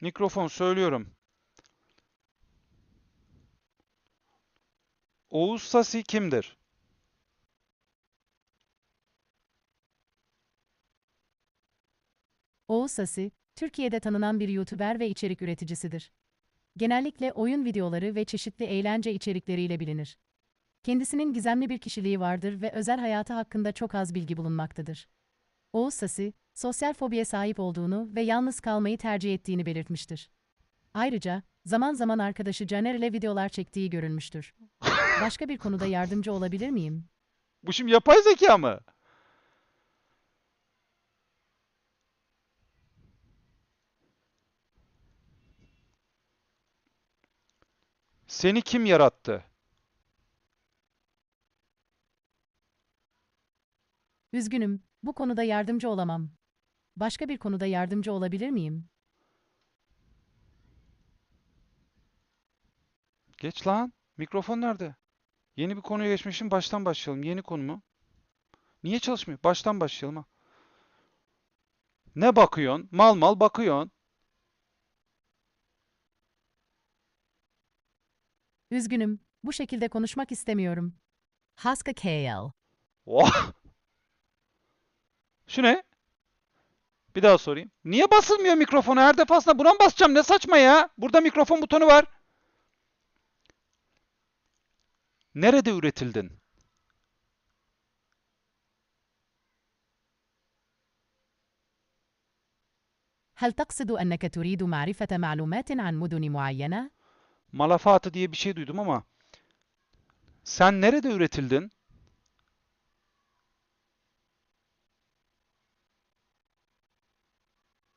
Mikrofon söylüyorum. Oğuz Sasi kimdir? Oğuz Sasi, Türkiye'de tanınan bir YouTuber ve içerik üreticisidir. Genellikle oyun videoları ve çeşitli eğlence içerikleriyle bilinir. Kendisinin gizemli bir kişiliği vardır ve özel hayatı hakkında çok az bilgi bulunmaktadır. Oğuz Sasi, sosyal fobiye sahip olduğunu ve yalnız kalmayı tercih ettiğini belirtmiştir. Ayrıca, zaman zaman arkadaşı Caner ile videolar çektiği görülmüştür. Başka bir konuda yardımcı olabilir miyim? Bu şimdi yapay zeka mı? Seni kim yarattı? Üzgünüm, bu konuda yardımcı olamam. Başka bir konuda yardımcı olabilir miyim? Geç lan. Mikrofon nerede? Yeni bir konuya geçmişim. Baştan başlayalım. Yeni konu mu? Niye çalışmıyor? Baştan başlayalım ha. Ne bakıyorsun? Mal mal bakıyorsun. Üzgünüm, bu şekilde konuşmak istemiyorum. Haska KL. Oh! Şu ne? Bir daha sorayım. Niye basılmıyor mikrofonu? Her defasında buna mı basacağım? Ne saçma ya? Burada mikrofon butonu var. Nerede üretildin? هل تقصد أنك تريد معرفة معلومات عن مدن معينة؟ Malafatı diye bir şey duydum ama sen nerede üretildin?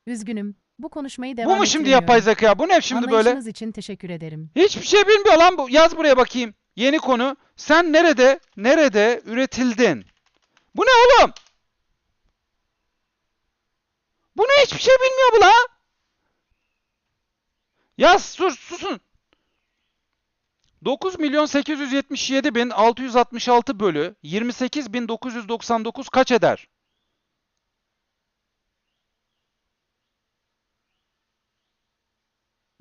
Üzgünüm, bu konuşmayı Bu devam mu şimdi ettiremiyorum. yapay zeka? Bu ne şimdi böyle? Anlayışınız için teşekkür ederim. Hiçbir şey bilmiyor lan bu. Yaz buraya bakayım. Yeni konu. Sen nerede, nerede üretildin? Bu ne oğlum? Bu ne hiçbir şey bilmiyor bu la? Yaz sus susun. 9 milyon 877 bin 666 bölü 28 bin 999 kaç eder?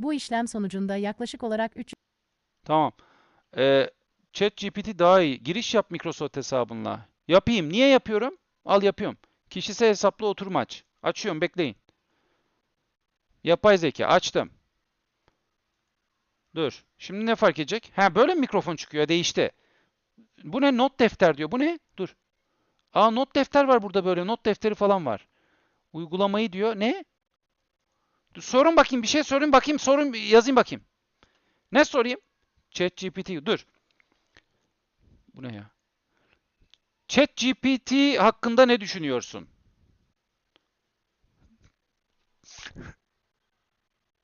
Bu işlem sonucunda yaklaşık olarak 3 Tamam. Ee, ChatGPT daha iyi. Giriş yap Microsoft hesabınla. Yapayım. Niye yapıyorum? Al yapıyorum. Kişisel hesaplı oturum aç. Açıyorum bekleyin. Yapay zeka açtım. Dur. Şimdi ne fark edecek? Ha böyle mi mikrofon çıkıyor? Değişti. Bu ne? Not defter diyor. Bu ne? Dur. Aa not defter var burada böyle. Not defteri falan var. Uygulamayı diyor. Ne? Sorun bakayım. Bir şey sorayım bakayım. Sorun yazayım bakayım. Ne sorayım? ChatGPT dur. Bu ne ya? ChatGPT hakkında ne düşünüyorsun?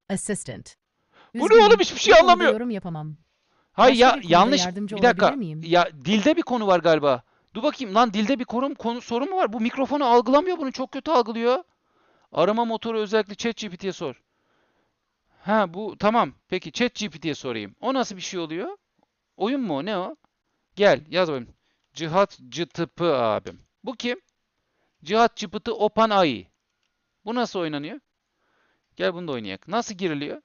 assistant. Bu ne oğlum? Hiçbir şey anlamıyor. Yorum yapamam. Hayır ya yanlış. Bir dakika. Ya dilde bir konu var galiba. Dur bakayım lan dilde bir konu, konu sorun mu var? Bu mikrofonu algılamıyor bunu. Çok kötü algılıyor. Arama motoru özellikle ChatGPT'ye sor. Ha bu tamam. Peki ChatGPT'ye sorayım. O nasıl bir şey oluyor? Oyun mu o? Ne o? Gel yaz bakayım. Cihat Cıtıpı abim. Bu kim? Cihat Cıpıtı Opan Ai. Bu nasıl oynanıyor? Gel bunu da oynayak. Nasıl giriliyor?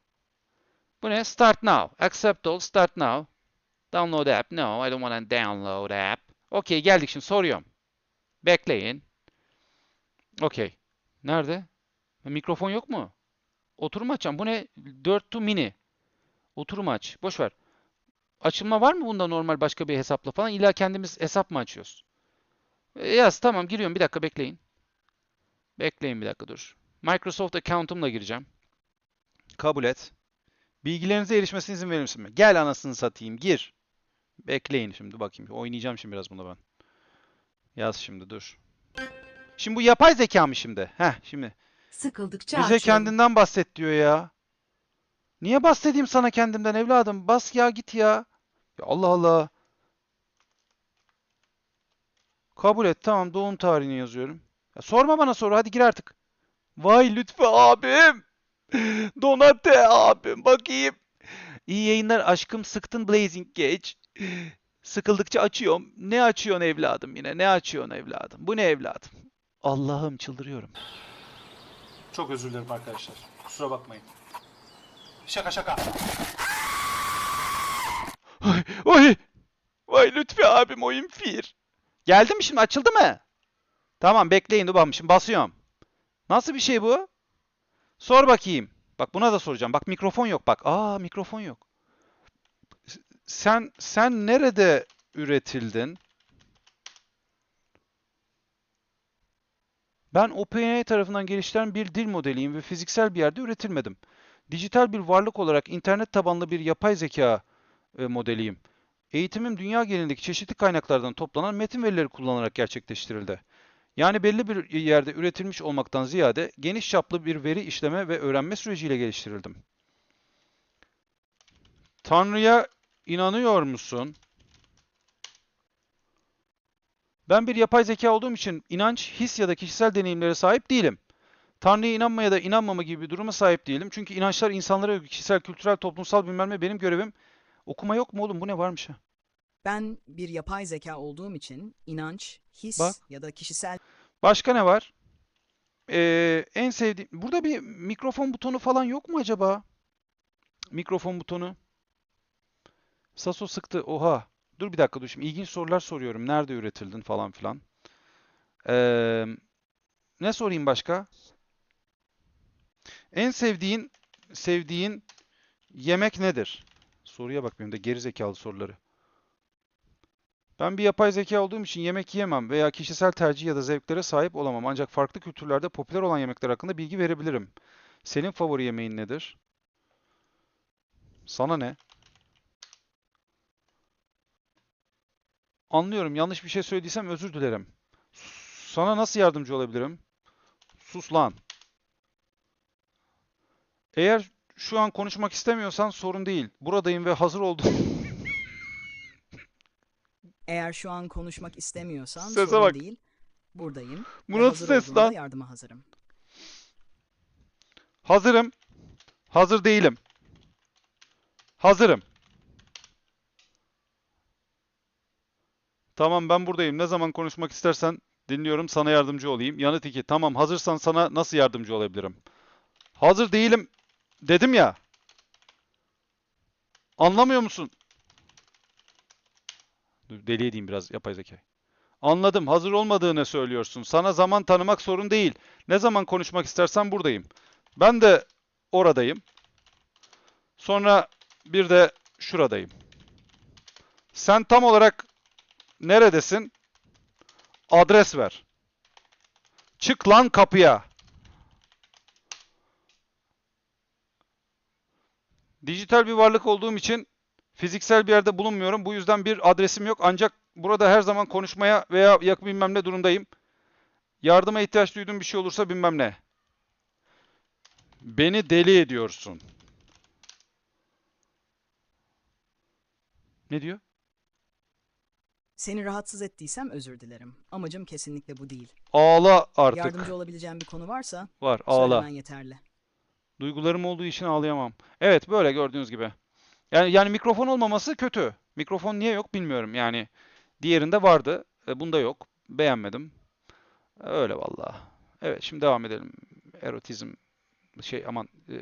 Bu ne? Start now. Accept all. Start now. Download app. No, I don't want to download app. Okey, geldik şimdi soruyorum. Bekleyin. Okey. Nerede? Mikrofon yok mu? Oturum açacağım. Bu ne? 4 to mini. Oturum aç. Boş ver. Açılma var mı bunda normal başka bir hesapla falan? İlla kendimiz hesap mı açıyoruz? E, yaz tamam giriyorum. Bir dakika bekleyin. Bekleyin bir dakika dur. Microsoft account'umla gireceğim. Kabul et. Bilgilerinize erişmesine izin verir misin? Gel anasını satayım. Gir. Bekleyin şimdi bakayım. Oynayacağım şimdi biraz bunda ben. Yaz şimdi dur. Şimdi bu yapay zeka mı şimdi? Heh şimdi. Sıkıldıkça Bize açıyorum. kendinden bahset diyor ya. Niye bahsedeyim sana kendimden evladım? Bas ya git ya. Ya Allah Allah. Kabul et tamam doğum tarihini yazıyorum. Ya sorma bana soru hadi gir artık. Vay lütfü abim. Donate abim bakayım. İyi yayınlar aşkım sıktın Blazing Gage. Sıkıldıkça açıyorum. Ne açıyorsun evladım yine? Ne açıyorsun evladım? Bu ne evladım? Allah'ım çıldırıyorum. Çok özür dilerim arkadaşlar. Kusura bakmayın. Şaka şaka. Oy, oy. Vay Lütfi abim oyun fir. Geldi mi şimdi açıldı mı? Tamam bekleyin dur bakayım şimdi basıyorum. Nasıl bir şey bu? Sor bakayım. Bak buna da soracağım. Bak mikrofon yok bak. Aa mikrofon yok. Sen sen nerede üretildin? Ben OpenAI tarafından geliştirilen bir dil modeliyim ve fiziksel bir yerde üretilmedim. Dijital bir varlık olarak internet tabanlı bir yapay zeka e, modeliyim. Eğitimim dünya genelindeki çeşitli kaynaklardan toplanan metin verileri kullanarak gerçekleştirildi. Yani belli bir yerde üretilmiş olmaktan ziyade geniş çaplı bir veri işleme ve öğrenme süreciyle geliştirildim. Tanrı'ya inanıyor musun? Ben bir yapay zeka olduğum için inanç, his ya da kişisel deneyimlere sahip değilim. Tanrı'ya inanma ya da inanmama gibi bir duruma sahip değilim. Çünkü inançlar insanlara özgü kişisel, kültürel, toplumsal bilmem ne benim görevim. Okuma yok mu oğlum? Bu ne varmış ha? Ben bir yapay zeka olduğum için inanç, his Bak. ya da kişisel Başka ne var? Ee, en sevdiğim... Burada bir mikrofon butonu falan yok mu acaba? Mikrofon butonu. Saso sıktı. Oha. Dur bir dakika dur şimdi. İlginç sorular soruyorum. Nerede üretildin falan filan. Ee, ne sorayım başka? En sevdiğin sevdiğin yemek nedir? Soruya bak benim de geri zekalı soruları. Ben bir yapay zeka olduğum için yemek yiyemem veya kişisel tercih ya da zevklere sahip olamam. Ancak farklı kültürlerde popüler olan yemekler hakkında bilgi verebilirim. Senin favori yemeğin nedir? Sana ne? Anlıyorum. Yanlış bir şey söylediysem özür dilerim. Sana nasıl yardımcı olabilirim? Sus lan. Eğer şu an konuşmak istemiyorsan sorun değil. Buradayım ve hazır oldum. eğer şu an konuşmak istemiyorsan Sese sorun bak. değil. Buradayım. Bu ve nasıl hazır ses olduğumda lan? yardıma hazırım. Hazırım. Hazır değilim. Hazırım. Tamam ben buradayım. Ne zaman konuşmak istersen dinliyorum. Sana yardımcı olayım. Yanıt 2. Tamam hazırsan sana nasıl yardımcı olabilirim? Hazır değilim dedim ya. Anlamıyor musun? Dur, deli edeyim biraz yapay zeka. Anladım. Hazır olmadığını söylüyorsun. Sana zaman tanımak sorun değil. Ne zaman konuşmak istersen buradayım. Ben de oradayım. Sonra bir de şuradayım. Sen tam olarak neredesin? Adres ver. Çık lan kapıya. Dijital bir varlık olduğum için fiziksel bir yerde bulunmuyorum. Bu yüzden bir adresim yok. Ancak burada her zaman konuşmaya veya yak bilmem ne durumdayım. Yardıma ihtiyaç duyduğum bir şey olursa bilmem ne. Beni deli ediyorsun. Ne diyor? Seni rahatsız ettiysem özür dilerim. Amacım kesinlikle bu değil. Ağla artık. Yardımcı olabileceğim bir konu varsa Var, ağla. söylemen yeterli. Duygularım olduğu için ağlayamam. Evet, böyle gördüğünüz gibi. Yani yani mikrofon olmaması kötü. Mikrofon niye yok bilmiyorum. Yani diğerinde vardı, e, bunda yok. Beğenmedim. Öyle vallahi. Evet, şimdi devam edelim. Erotizm şey aman e,